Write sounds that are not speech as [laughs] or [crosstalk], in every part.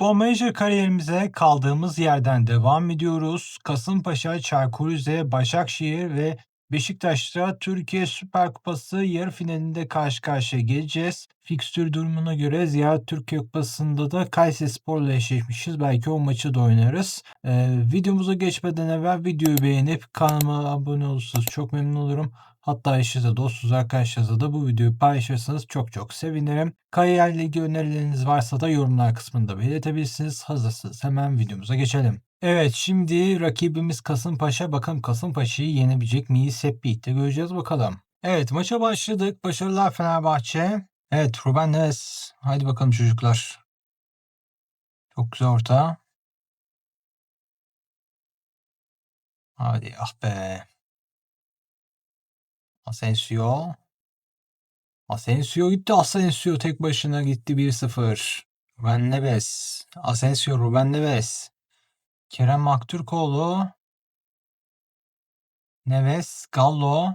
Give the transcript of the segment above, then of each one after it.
Manager kariyerimize kaldığımız yerden devam ediyoruz. Kasımpaşa, Çaykur Rize, Başakşehir ve Beşiktaş'ta Türkiye Süper Kupası yarı finalinde karşı karşıya geleceğiz. Fikstür durumuna göre Ziraat Türkiye Kupası'nda da Kayserispor'la eşleşmişiz. Belki o maçı da oynarız. Ee, videomuza geçmeden evvel videoyu beğenip kanalıma abone olursanız çok memnun olurum. Hatta eşinize, dostunuz, arkadaşlarınızla da bu videoyu paylaşırsanız çok çok sevinirim. Kariyerle ilgili önerileriniz varsa da yorumlar kısmında belirtebilirsiniz. Hazırsınız hemen videomuza geçelim. Evet şimdi rakibimiz Kasımpaşa. Bakalım Kasımpaşa'yı yenebilecek miyiz? Hep birlikte göreceğiz bakalım. Evet maça başladık. Başarılar Fenerbahçe. Evet Ruben Neves. Haydi bakalım çocuklar. Çok güzel orta. Hadi ah be. Asensio. Asensio gitti. Asensio tek başına gitti 1-0. Ruben Neves. Asensio Ruben Neves. Kerem Aktürkoğlu. Neves. Gallo.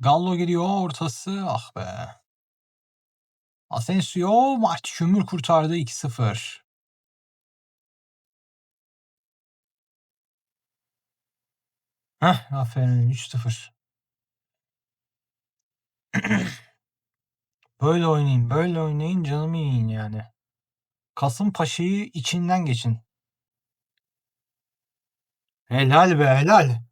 Gallo geliyor ortası. Ah be. Asensio maç kömür kurtardı 2-0. Heh aferin 3-0. [clears throat] Böyle oynayın, böyle oynayın, canımı yiyin yani. Kasımpaşa'yı içinden geçin. Helal be helal.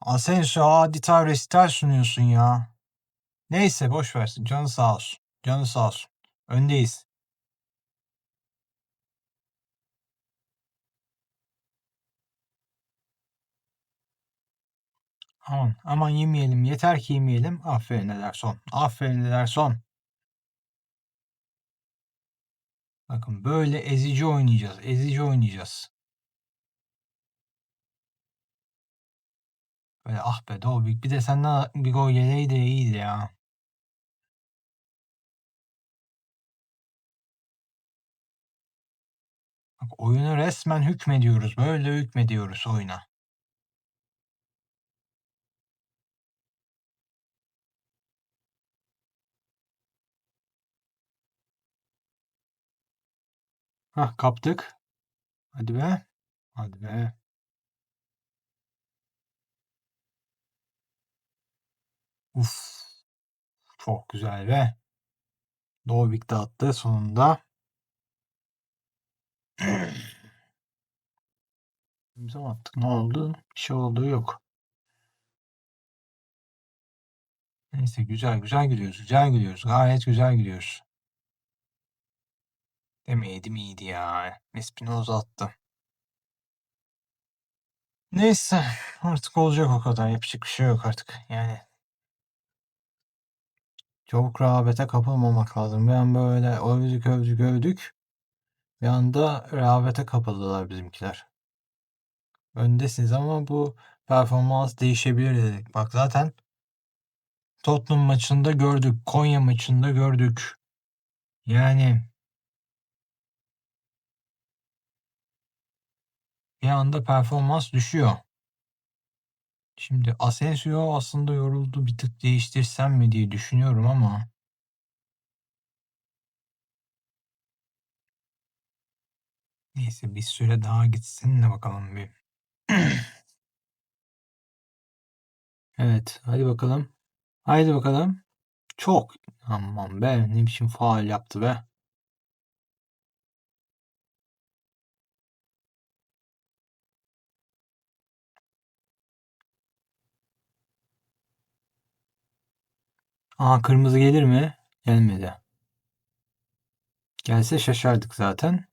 Asensio adeta resital sunuyorsun ya. Neyse boş versin. Canı sağ olsun. Canı sağ olsun. Öndeyiz. Aman aman yemeyelim. Yeter ki yemeyelim. Aferin Ederson. Aferin Ederson. Bakın böyle ezici oynayacağız. Ezici oynayacağız. Böyle ah be Dobik. Bir de senden bir gol geleydi iyiydi ya. Bak oyunu resmen hükmediyoruz. Böyle hükmediyoruz oyuna. Hah kaptık. Hadi be. Hadi be. Uf. Çok güzel be. Dobik de attı sonunda. [clears throat] İmza attık. Ne oldu? Bir şey olduğu yok. Neyse güzel güzel gidiyoruz. Güzel gidiyoruz. Gayet güzel gidiyoruz. Demeydim iyiydi ya. Espinoza attı. Neyse artık olacak o kadar. Yapacak bir şey yok artık. Yani çabuk rehavete kapılmamak lazım. Bir an böyle övdük övdük övdük. Bir anda rehavete kapıldılar bizimkiler. Öndesiniz ama bu performans değişebilir dedik. Bak zaten Tottenham maçında gördük. Konya maçında gördük. Yani bir anda performans düşüyor. Şimdi Asensio aslında yoruldu. Bir tık değiştirsem mi diye düşünüyorum ama neyse bir süre daha gitsin de bakalım bir. [clears throat] evet hadi bakalım. Haydi bakalım. Çok aman be ne biçim faal yaptı be. Aha kırmızı gelir mi? Gelmedi. Gelse şaşardık zaten.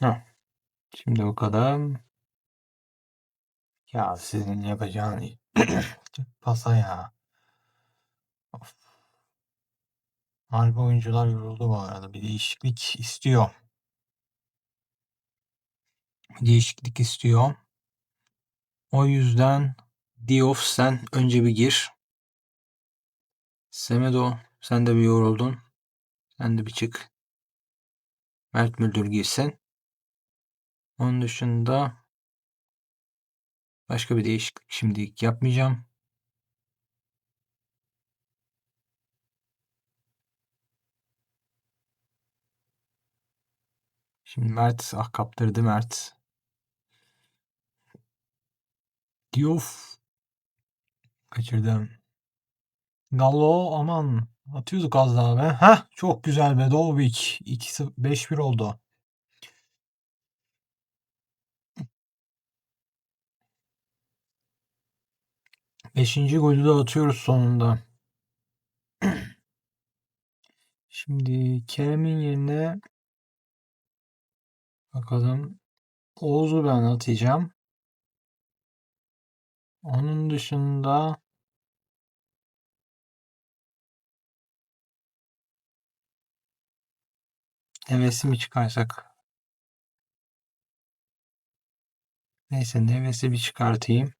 Heh. Şimdi bakalım. Ya sizin yapacağın [clears throat] pasa ya. Of. Harbi oyuncular yoruldu bu arada. Bir değişiklik istiyor. Bir değişiklik istiyor. O yüzden Diof sen önce bir gir. Semedo sen de bir yoruldun. Sen de bir çık. Mert Müldür girsin. Onun dışında başka bir değişiklik şimdilik yapmayacağım. Şimdi Mert ah kaptırdı Mert. Diouf kaçırdım. Gallo aman atıyorduk az daha be. Heh çok güzel be Dovbik. 2 5-1 oldu. Beşinci golü de atıyoruz sonunda. Şimdi Kerem'in yerine bakalım Oğuz'u ben atacağım. Onun dışında Neves'i mi çıkarsak? Neyse Neves'i bir çıkartayım.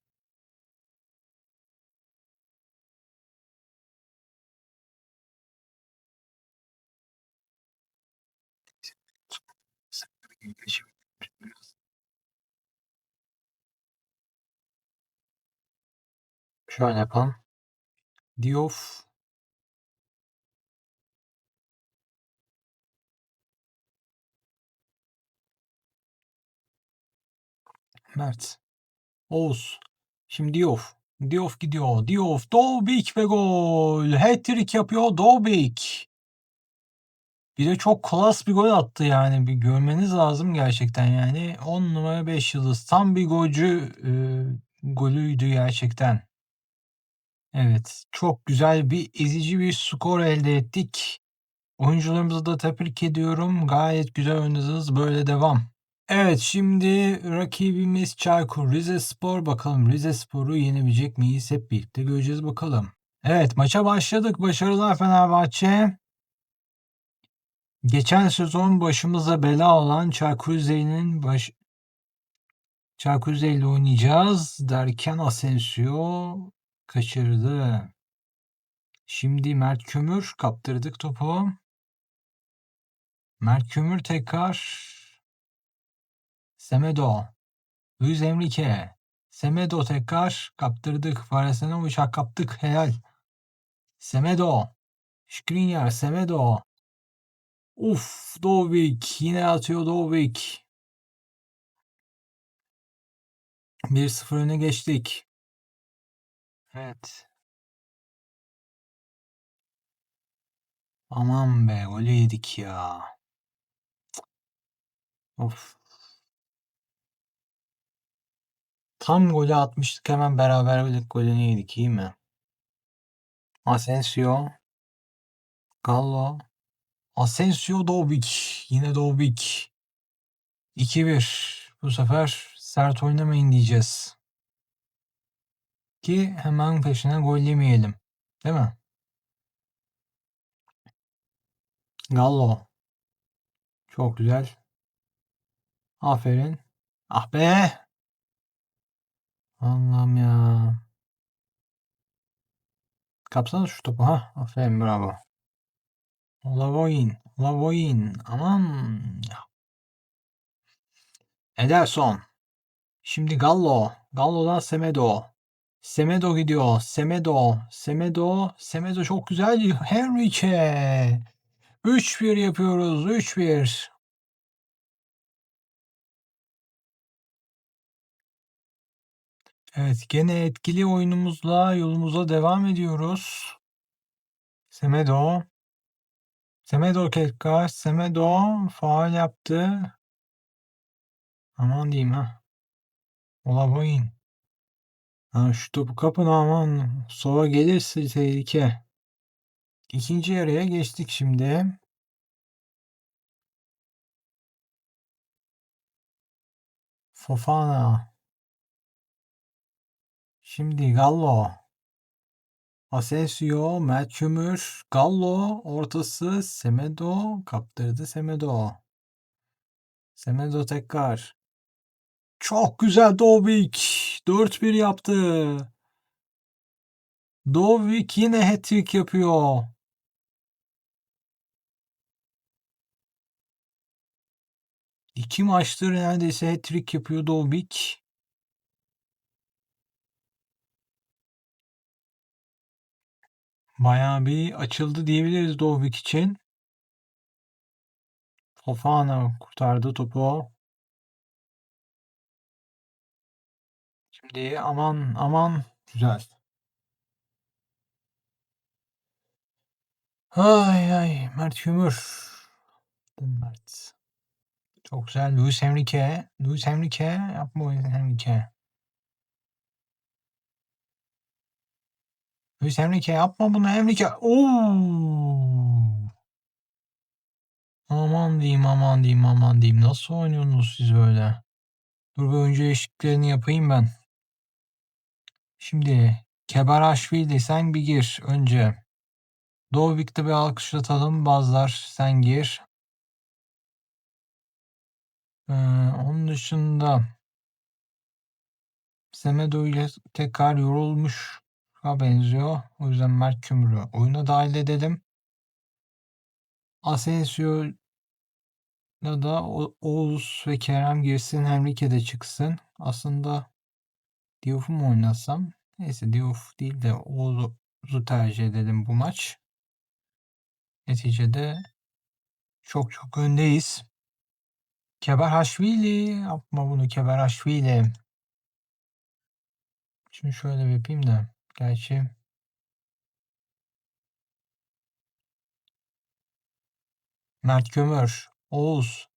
Şöyle yapalım. Diouf Mert Oğuz Şimdi Diouf Diouf gidiyor. Diouf Dobik ve gol. Hat-trick yapıyor Dobik. Bir de çok klas bir gol attı yani. Bir görmeniz lazım gerçekten yani. 10 numara 5 yıldız. Tam bir golcü e, golüydü gerçekten. Evet. Çok güzel bir ezici bir skor elde ettik. Oyuncularımızı da tebrik ediyorum. Gayet güzel oynadınız. Böyle devam. Evet şimdi rakibimiz Çaykur Rizespor. Bakalım Rizespor'u yenebilecek miyiz? Hep birlikte göreceğiz bakalım. Evet maça başladık. Başarılar Fenerbahçe. Geçen sezon başımıza bela olan Çaykur Rize'nin baş... Çaykur Rize ile oynayacağız derken Asensio kaçırdı. Şimdi Mert Kömür kaptırdık topu. Mert Kömür tekrar Semedo. Luis Enrique. Semedo tekrar kaptırdık. Faresine uçak kaptık. Helal. Semedo. Skriniar. Semedo. Uf. Dovik. Yine atıyor Dovik. 1-0 öne geçtik. Evet. Aman be golü yedik ya. Of. Tam golü atmıştık hemen beraberlik golünü yedik iyi mi? Asensio. Gallo. Asensio Dobik. Yine Dobik. 2-1. Bu sefer sert oynamayın diyeceğiz. Ki hemen peşine gol yemeyelim. Değil mi? Gallo. Çok güzel. Aferin. Ah be. Allah'ım ya. Kapsana şu topu ha. Aferin bravo. Lavoin. Lavoin. Aman. Ederson. Şimdi Gallo. Gallo'dan Semedo. Semedo gidiyor. Semedo. Semedo. Semedo çok güzel. Henrique. 3-1 yapıyoruz. 3-1. Evet gene etkili oyunumuzla yolumuza devam ediyoruz. Semedo. Semedo tekrar. Semedo faal yaptı. Aman diyeyim ha. Olavoyin. Ha, şu topu kapın aman. Sova gelirse tehlike. İkinci yarıya geçtik şimdi. Fofana. Şimdi Gallo. Asensio, Mert Kömür, Gallo ortası Semedo kaptırdı Semedo. Semedo tekrar. Çok güzel Dovik. 4-1 yaptı. Dovik yine hat-trick yapıyor. İki maçtır neredeyse hat-trick yapıyor Dovik. Bayağı bir açıldı diyebiliriz Dovik için. Fofana kurtardı topu. Şimdi aman aman güzel. Ay ay Mert Kömür. Mert. Çok güzel. Luis Enrique. Luis Enrique. Yapma Luis Enrique. Luis Enrique yapma bunu Enrique. Oo. Aman diyeyim aman diyeyim aman diyeyim. Nasıl oynuyorsunuz siz böyle? Dur bir oyuncu eşliklerini yapayım ben. Şimdi Kebaraşvili sen bir gir önce. Doğuvik'te bir alkışlatalım. Bazılar sen gir. Ee, onun dışında Semedo ile tekrar yorulmuş benziyor. O yüzden Mert Kümr'ü oyuna dahil edelim. Asensio da Oğuz ve Kerem girsin. Henrique de çıksın. Aslında Diouf'u mu oynasam? Neyse Diouf değil de Oğuz'u tercih edelim bu maç. Neticede çok çok öndeyiz. Keberhaşvili yapma bunu Keberhaşvili. Şimdi şöyle bir yapayım da. Gerçi Mert Kömür, Oğuz.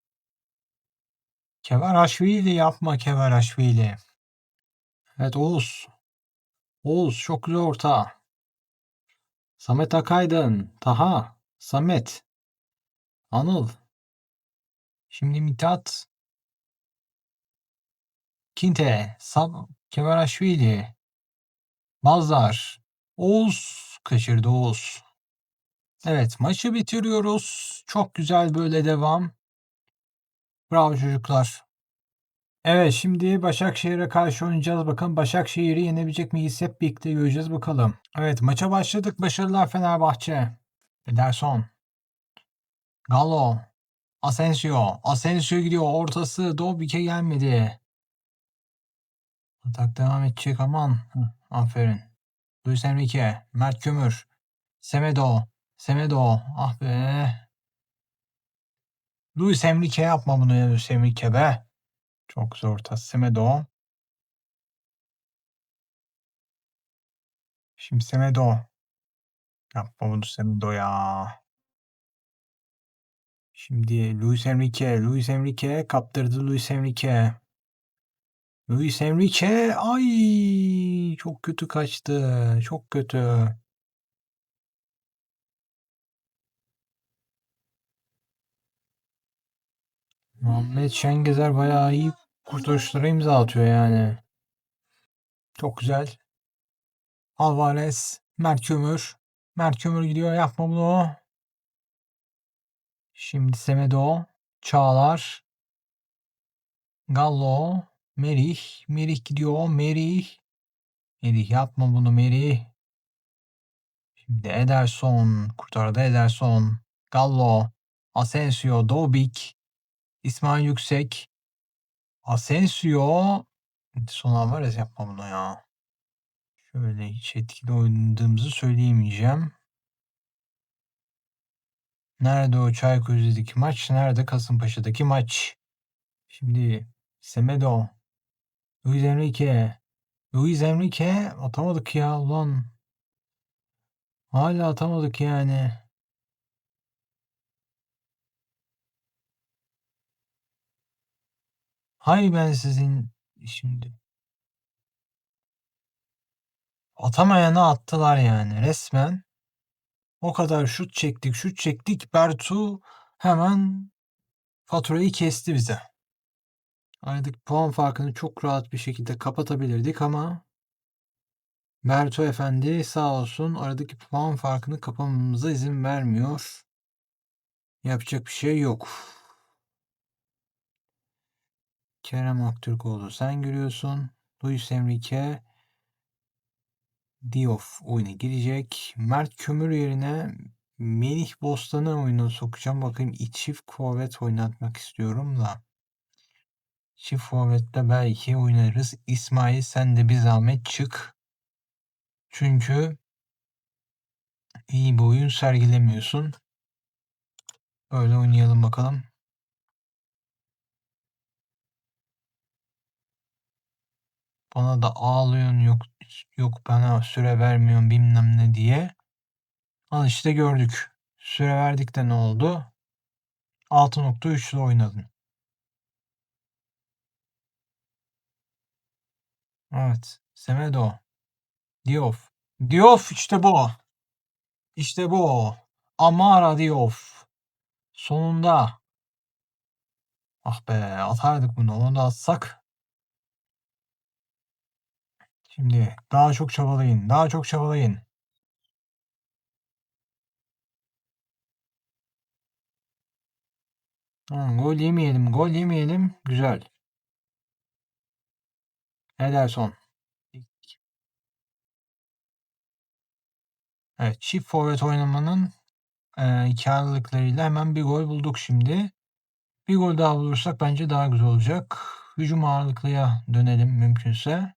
Keberhaşvili yapma Keberhaşvili. Evet Oğuz. Oğuz çok güzel orta. Samet Akaydın. Taha. Samet. Anıl. Şimdi Mithat. Kinte. Sab Keberhaşvili. Mazhar. Oğuz. Kaçırdı Oğuz. Evet maçı bitiriyoruz. Çok güzel böyle devam. Bravo çocuklar. Evet şimdi Başakşehir'e karşı oynayacağız. Bakın Başakşehir'i yenebilecek miyiz? Hep birlikte göreceğiz bakalım. Evet maça başladık. Başarılar Fenerbahçe. Ederson. Gallo. Asensio. Asensio gidiyor. Ortası Dobik'e gelmedi. Atak devam edecek aman. Hı, aferin. Luis Enrique. Mert Kömür. Semedo. Semedo. Ah be. Luis Enrique yapma bunu ya Luis Enrique be. Çok zor. Semedo. Şimdi Semedo. Yapma bunu Semedo ya. Şimdi Luis Enrique. Luis Enrique kaptırdı Luis Enrique. Luis Enrique. Ay çok kötü kaçtı. Çok kötü. Muhammed Şengezer bayağı iyi kurtarışlara imza atıyor yani. Çok güzel. Alvarez, Mert Kömür. Mert Kömür gidiyor yapma bunu. Şimdi Semedo, Çağlar, Gallo, Merih. Merih gidiyor. Merih. Merih yapma bunu Merih. Şimdi Ederson. Kurtardı Ederson. Gallo. Asensio. Dobik. İsmail Yüksek. Asensio. Son Alvarez yapma bunu ya. Şöyle hiç etkili oynadığımızı söyleyemeyeceğim. Nerede o Çaykur'daki maç? Nerede Kasımpaşa'daki maç? Şimdi Semedo. Luis Enrique. Luis Enrique atamadık ya ulan. Hala atamadık yani. Hay ben sizin şimdi. Atamayana attılar yani resmen. O kadar şut çektik şut çektik. Bertu hemen faturayı kesti bize. Aradaki puan farkını çok rahat bir şekilde kapatabilirdik ama Bertu Efendi sağ olsun aradaki puan farkını kapamamıza izin vermiyor. Yapacak bir şey yok. Kerem Aktürkoğlu sen görüyorsun. Luis Enrique Diouf oyuna girecek. Mert Kömür yerine Melih Bostan'ı oyuna sokacağım. Bakayım çift forvet oynatmak istiyorum da. Çift forvette belki oynarız. İsmail sen de bir zahmet çık. Çünkü iyi bir oyun sergilemiyorsun. Öyle oynayalım bakalım. Bana da ağlıyorsun yok yok bana süre vermiyorsun bilmem ne diye. Al işte gördük. Süre verdik de ne oldu? 6.3 ile oynadın. Evet. Semedo. Diouf. Diouf işte bu. İşte bu. Amara Diouf. Sonunda. Ah be atardık bunu. Onu da atsak. Şimdi daha çok çabalayın. Daha çok çabalayın. Ha, gol yemeyelim. Gol yemeyelim. Güzel. Ederson. Evet çift forvet oynamanın e, karlılıklarıyla hemen bir gol bulduk şimdi. Bir gol daha bulursak bence daha güzel olacak. Hücum ağırlıklıya dönelim mümkünse.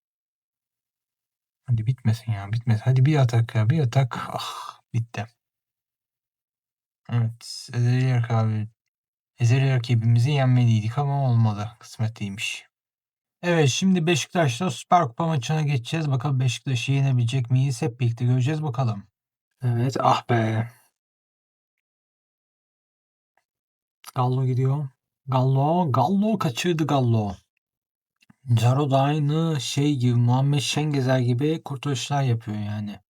Hadi bitmesin ya bitmesin. Hadi bir atak ya bir atak. Ah bitti. Evet Ezeli abi. Ezeli rakibimizi yenmeliydik ama olmadı. Kısmet değilmiş. Evet şimdi Beşiktaş'ta Süper Kupa maçına geçeceğiz. Bakalım Beşiktaş'ı yenebilecek miyiz? Hep birlikte göreceğiz bakalım. Evet ah be. Gallo gidiyor. Gallo. Gallo kaçırdı Gallo. Caro da aynı şey gibi Muhammed Şengezer gibi kurtarışlar yapıyor yani.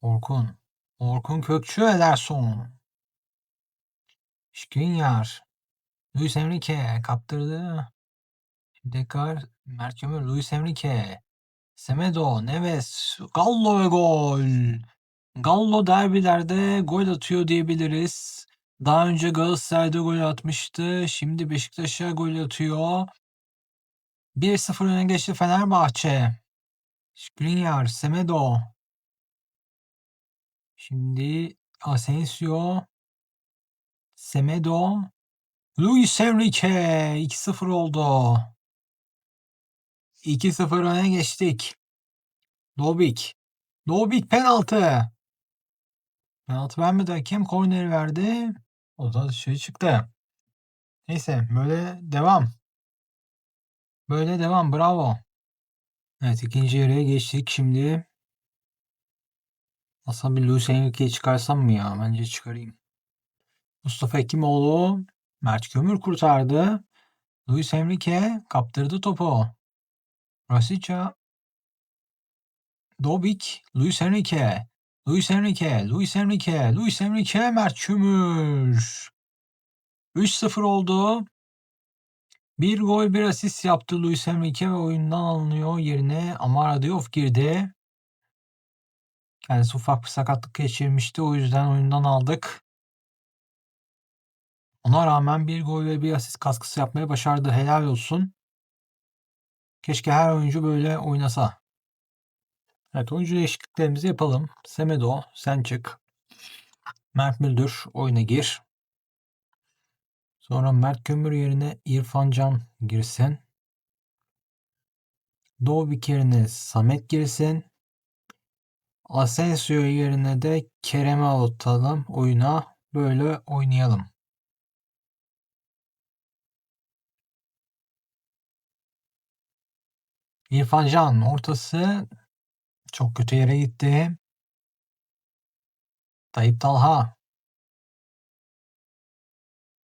Orkun. Orkun Kökçü Ederson. Skriniar. Luis Enrique kaptırdı. Tekrar Mert Kömür. Luis Enrique. Semedo. Neves. Gallo ve gol. Gallo derbilerde gol atıyor diyebiliriz. Daha önce Galatasaray'da gol atmıştı. Şimdi Beşiktaş'a gol atıyor. 1-0 öne geçti Fenerbahçe. Skriniar, Semedo. Şimdi Asensio. Semedo. Luis Enrique 2-0 oldu. 2-0 öne geçtik. Dobik. Dobik penaltı. Penaltı vermedi hakem korneri verdi. O da dışarı çıktı. Neyse böyle devam. Böyle devam bravo. Evet ikinci yarıya geçtik şimdi. Aslında bir Luis Enrique'yi çıkarsam mı ya? Bence çıkarayım. Mustafa Ekimoğlu. Mert Kömür kurtardı. Luis Enrique kaptırdı topu. Rasica. Dobik. Luis Enrique. Luis Enrique. Luis Enrique. Luis Enrique. Mert Kömür. 3-0 oldu. Bir gol bir asist yaptı Luis Enrique ve oyundan alınıyor yerine Amara Diop girdi. Kendisi ufak bir sakatlık geçirmişti. O yüzden oyundan aldık. Ona rağmen bir gol ve bir asist katkısı yapmayı başardı. Helal olsun. Keşke her oyuncu böyle oynasa. Evet oyuncu değişikliklerimizi yapalım. Semedo sen çık. Mert Müldür oyuna gir. Sonra Mert Kömür yerine İrfan Can girsin. Doğbik yerine Samet girsin. Asensio yerine de Kerem'i atalım oyuna. Böyle oynayalım. İrfan Can ortası çok kötü yere gitti. Tayyip Talha.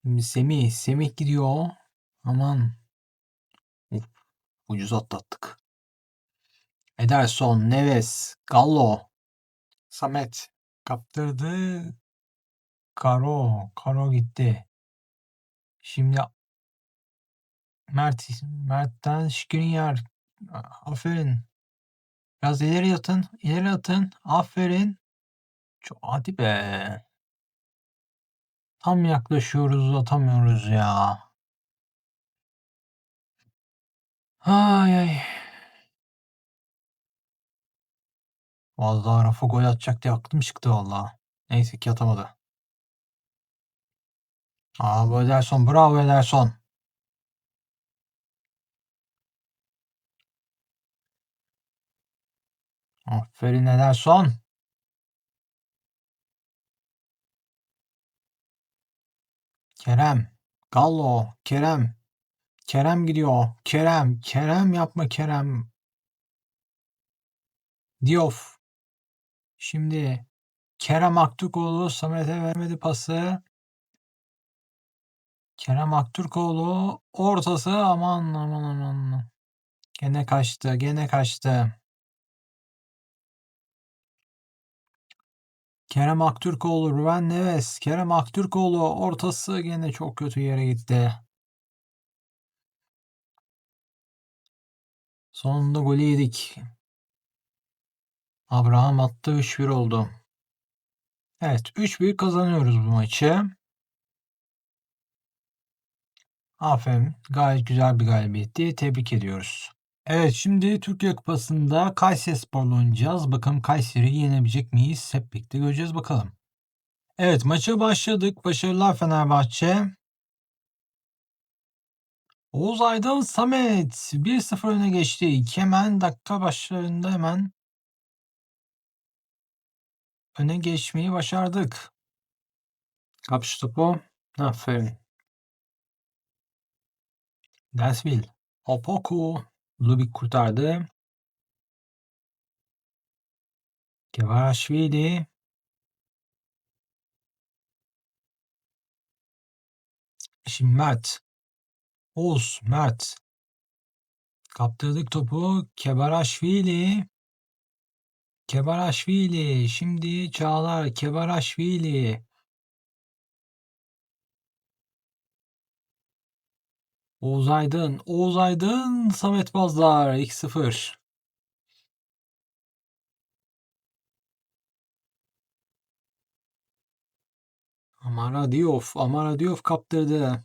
Şimdi Semih. Semih gidiyor. Aman. Uf, ucuz atlattık. Ederson, Neves, Gallo, Samet kaptırdı. Karo, Karo gitti. Şimdi Mert, Mert'ten Skriniar. Aferin. Biraz ileri atın, ileri atın. Aferin. Çok, hadi be. Tam yaklaşıyoruz, atamıyoruz ya. Ay ay. Vallahi Rafa gol atacak diye aklım çıktı valla. Neyse ki atamadı. Aa bu Ederson. Bravo Ederson. Aferin Ederson. Kerem. Gallo. Kerem. Kerem gidiyor. Kerem. Kerem yapma Kerem. Diouf. Şimdi Kerem Aktürkoğlu Samet'e vermedi pası. Kerem Aktürkoğlu ortası aman aman aman. Gene kaçtı. Gene kaçtı. Kerem Aktürkoğlu, Ruben Neves, Kerem Aktürkoğlu ortası gene çok kötü yere gitti. Sonunda golü yedik. Abraham attı 3-1 oldu. Evet 3-1 kazanıyoruz bu maçı. Aferin. Gayet güzel bir galibiyetti. Tebrik ediyoruz. Evet şimdi Türkiye Kupası'nda Kayseri Spor'la oynayacağız. Bakalım Kayseri'yi yenebilecek miyiz? Hep birlikte göreceğiz bakalım. Evet maça başladık. Başarılar Fenerbahçe. Oğuz Aydın Samet 1-0 öne geçti. Hemen dakika başlarında hemen öne geçmeyi başardık. Kapış topu. Aferin. Densville. Opoku. Lubik kurtardı. Kevarashvili. Şimdi Mert. Oğuz. Mert. Kaptırdık topu. Kebarashvili. Kebarashvili. Şimdi Çağlar. Kebarashvili. Oğuz Aydın. Oğuz Aydın. Samet Bazlar. 2-0. Amara Diouf. Amara Diouf kaptırdı.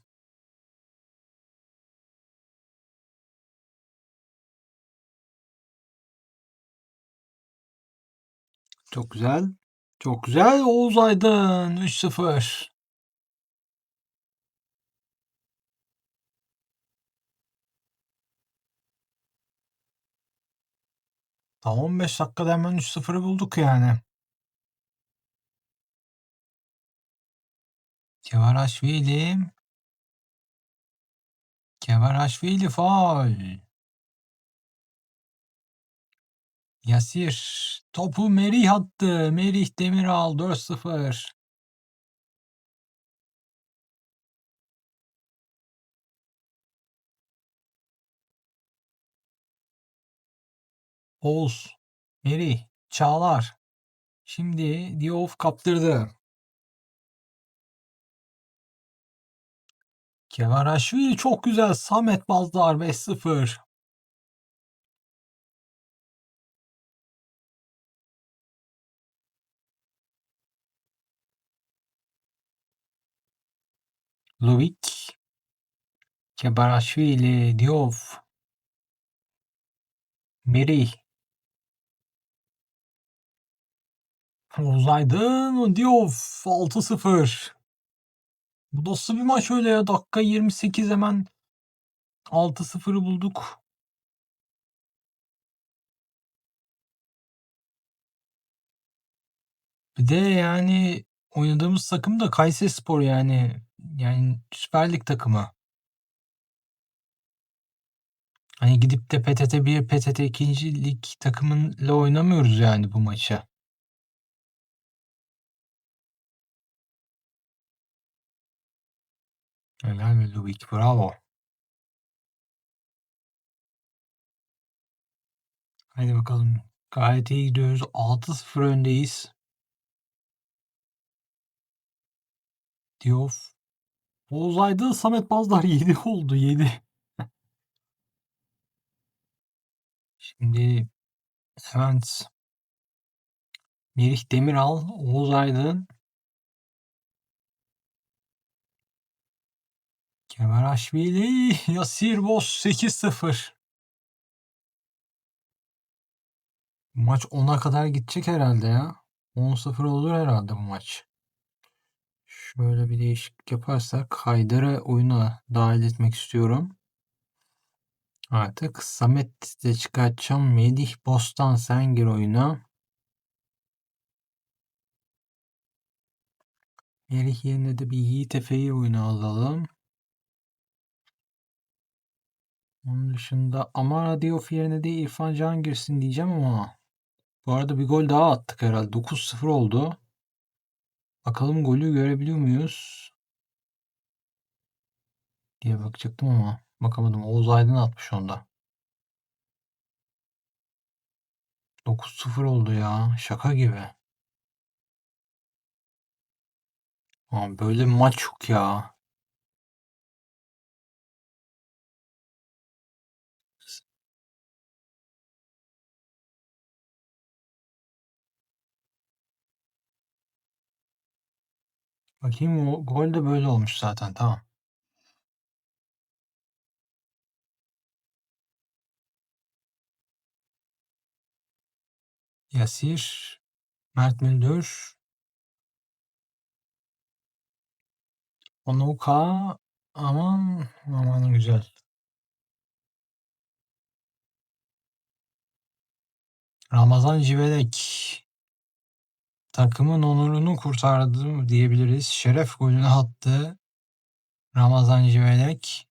Çok güzel. Çok güzel. Oğuz Aydın 3-0. Tam 15 dakikada hemen 3-0'ı bulduk yani. Kevarashvili. Kevarashvili faul. Yasir. Topu Merih attı. Merih Demiral 4-0. Oğuz. Merih. Çağlar. Şimdi Diouf kaptırdı. Kevarashvili çok güzel. Samet Bazdar 5-0. Lubik. Kebarashvili. Diouf. Merih. Oğuz Aydın. Diouf 6-0. Bu nasıl bir maç öyle ya? Dakika 28 hemen 6-0'ı bulduk. Bir de yani oynadığımız takım da Kayserispor yani. Yani Süper Lig takımı. Hani gidip de PTT 1, PTT 2. lig takımıyla oynamıyoruz yani bu maçı. Helal be Lubik bravo. Haydi bakalım. Gayet iyi gidiyoruz. 6-0 öndeyiz. Diouf. Oğuz Samet Bazdar [laughs] 7 oldu 7. Şimdi hemen Merih Demiral, Oğuz Aydın. Kemerashvili, Yasir Boz 8-0. Maç 10'a kadar gidecek herhalde ya. 10-0 olur herhalde bu maç. Şöyle bir değişiklik yaparsak Haydar'ı oyuna dahil etmek istiyorum. Artık Samet de çıkartacağım. Melih Bostan sen gir oyuna. Melih yerine de bir Yiğit Efe'yi oyuna alalım. Onun dışında Amara Diouf yerine de İrfan Can girsin diyeceğim ama bu arada bir gol daha attık herhalde. 9-0 oldu. Bakalım golü görebiliyor muyuz? Diye bakacaktım ama bakamadım. Oğuz Aydın atmış onda. 9-0 oldu ya. Şaka gibi. Abi böyle maç yok ya. Bakayım o gol de böyle olmuş zaten. Tamam. Yasir, Mert Müldür, Onuka aman aman güzel. Ramazan Civelek takımın onurunu kurtardı diyebiliriz. Şeref golünü attı. Ramazan Civelek.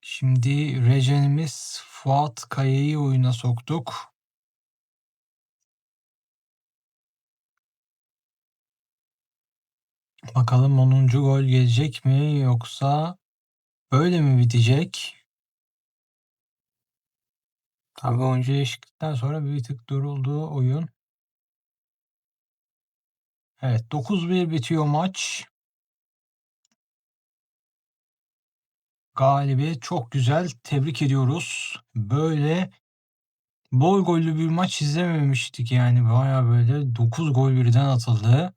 Şimdi rejenimiz Fuat Kaya'yı oyuna soktuk. Bakalım 10. gol gelecek mi yoksa böyle mi bitecek? Tabii oyuncu değişiklikten sonra bir tık duruldu oyun. Evet 9-1 bitiyor maç. Galibiyet çok güzel. Tebrik ediyoruz. Böyle bol gollü bir maç izlememiştik yani. Baya böyle 9 gol birden atıldı.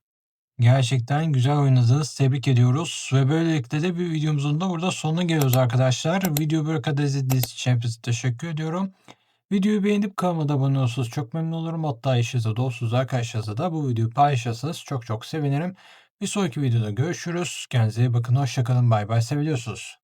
Gerçekten güzel oynadınız. Tebrik ediyoruz. Ve böylelikle de bir videomuzun da burada sonuna geliyoruz arkadaşlar. Video buraya kadar izlediğiniz için teşekkür ediyorum. Videoyu beğenip kanalıma abone olursanız çok memnun olurum. Hatta eşinize, dostunuz, arkadaşlarınızla da bu videoyu paylaşırsanız çok çok sevinirim. Bir sonraki videoda görüşürüz. Kendinize iyi bakın. Hoşçakalın. Bay bay. Seviliyorsunuz.